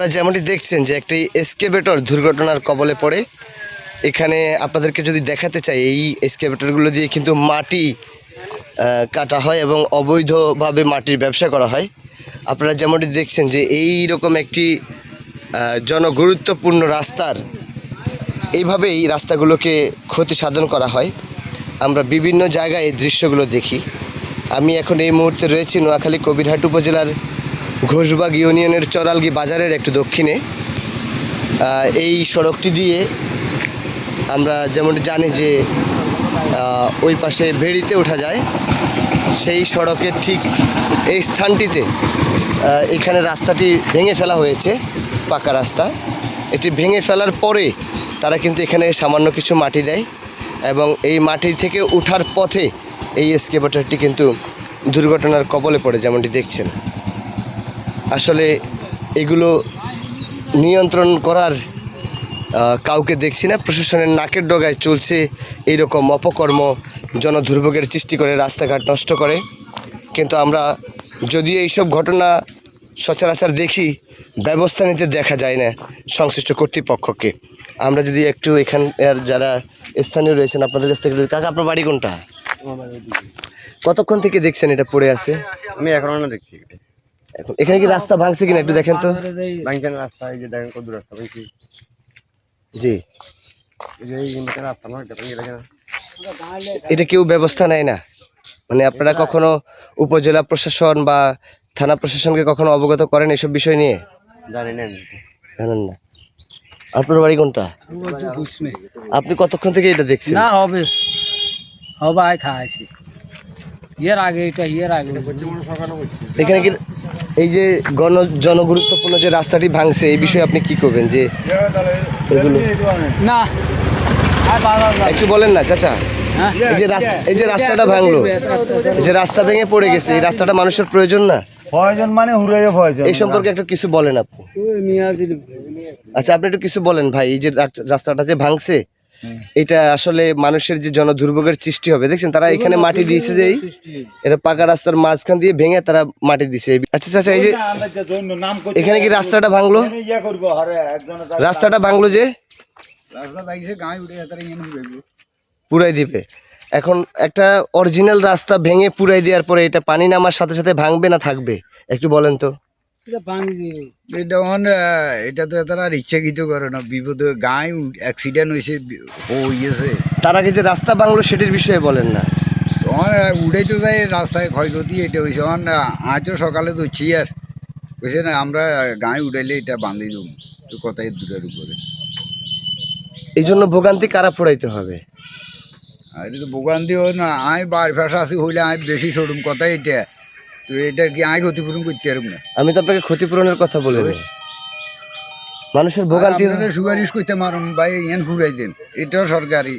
আপনারা যেমনটি দেখছেন যে একটি এসকেভেটর দুর্ঘটনার কবলে পড়ে। এখানে আপনাদেরকে যদি দেখাতে চাই, এই এসকেভেটরগুলো দিয়ে কিন্তু মাটি কাটা হয় এবং অবৈধভাবে মাটির ব্যবসা করা হয়। আপনারা যেমনটি দেখছেন যে এই রকম একটি জনগুরুত্বপূর্ণ রাস্তার এইভাবে এই রাস্তাগুলোকে ক্ষতি সাধন করা হয়। আমরা বিভিন্ন জায়গায় এই দৃশ্যগুলো দেখি। আমি এখন এই মুহূর্তে রয়েছি নোয়াখালী কবিরহাট উপজেলার ঘোষবাগ ইউনিয়নের চরালগি বাজারের একটু দক্ষিণে এই সড়কটি দিয়ে আমরা যেমন জানি যে ওই পাশে ভেড়িতে ওঠা যায়, সেই সড়কের ঠিক এই স্থানটিতে এখানে রাস্তাটি ভেঙে ফেলা হয়েছে, পাকা রাস্তা। এটি ভেঙে ফেলার পরে তারা কিন্তু এখানে সামান্য কিছু মাটি দেয় এবং এই মাটি থেকে ওঠার পথে এই এসকেভেটরটি কিন্তু দুর্ঘটনার কবলে পড়ে যেমনটি দেখছেন। আসলে এগুলো নিয়ন্ত্রণ করার কাউকে দেখছি না। প্রশাসনের নাকের ডগায় চলছে এইরকম অপকর্ম জনদুর্ভোগের সৃষ্টি করে রাস্তাঘাট নষ্ট করে। কিন্তু আমরা যদিও এইসব ঘটনা সচরাচর দেখি ব্যবস্থা নিতে দেখা যায় না সংশ্লিষ্ট কর্তৃপক্ষকে। আমরা যদি একটু এখানকার যারা স্থানীয় রয়েছেন আপনাদের কাছ থেকে কাকা আপনার বাড়ি কোনটা? কতক্ষণ থেকে দেখছেন এটা পড়ে আছে? আমি এখন দেখছি। এখন এখানে কি রাস্তা ভাঙছে কিনা একটু দেখেন তো। বাংচান রাস্তা এই যে দেখেন কত দূর রাস্তা ভাঙছি। জি। এটা কেউ ব্যবস্থা নেয় না? মানে আপনারা কখনো উপজেলা প্রশাসন বা থানা প্রশাসনকে কখনো অবগত করেন এসব বিষয় নিয়ে? জানেন না। আপনার বাড়ি কোনটা? আপনি কতক্ষণ থেকে এটা দেখছেন? না হবে। হবে আয় খাইছি ইয়ের আগে এটা ইয়ের আগে। এখানে কি এই যে গণ জনগুরুত্বপূর্ণ যে রাস্তাটি ভাঙছে এই বিষয়ে আপনি কি করবেন যে এগুলো না। একটু বলেন না চাচা হ্যাঁ? এই যে রাস্তা এই যে রাস্তাটা ভাঙলো এই যে রাস্তা ভেঙে পড়ে গেছে এই রাস্তাটা মানুষের প্রয়োজন না প্রয়োজন মানে প্রয়োজন এই সম্পর্কে একটু কিছু বলেন আপনি। আচ্ছা আপনি একটু কিছু বলেন ভাই এই যে রাস্তাটা যে ভাঙছে এটা আসলে মানুষের যে জনদুর্ভোগের সৃষ্টি হবে দেখছেন? তারা এখানে মাটি দিয়েছে যে এটা পাকা রাস্তার মাঝখান দিয়ে ভেঙে তারা মাটি দিছে। আচ্ছা আচ্ছা এই যে এখানে কি রাস্তাটা ভাঙলো? ইয়া করব আরে একজন রাস্তাটা ভাঙলো যে? রাস্তা বাইছে গায়ে উঠে তারা ইয়ে পুরাই দিবে। এখন একটা অরিজিনাল রাস্তা ভেঙে পুরাই দেওয়ার পরে এটা পানি নামার সাথে সাথে ভাঙবে না থাকবে? একটু বলেন তো। এটা অন এটা তো তারা আর ইচ্ছাকৃত করে না বিপদে গায়ে অ্যাক্সিডেন্ট হয়েছে হইয়েছে। তার আগে যে রাস্তা ভাঙলো সেটির বিষয়ে বলেন না। তখন উড়ে তো যায় রাস্তায় ক্ষয়ক্ষতি এটা হয়েছে অন আজ তো সকালে তো আর। বুঝছে না আমরা গায়ে উড়াইলে এটা বান্ধি দেব তো কথাই দূরের উপরে। এই জন্য ভোগান্তি কারা ফুরাইতে হবে? আর তো বোকান দিও না আয় বাড়ি ফাঁসা আসি হইলে আয় বেশি সরুম কথাই এটা তো এটা কি আয় ক্ষতিপূরণ করতে পারব না? আমি তো আপনাকে ক্ষতিপূরণের কথা বলে দেব মানুষের ভোগান্তি সুপারিশ করতে মারুন ভাই এন ঘুরাই দেন। এটাও সরকারি।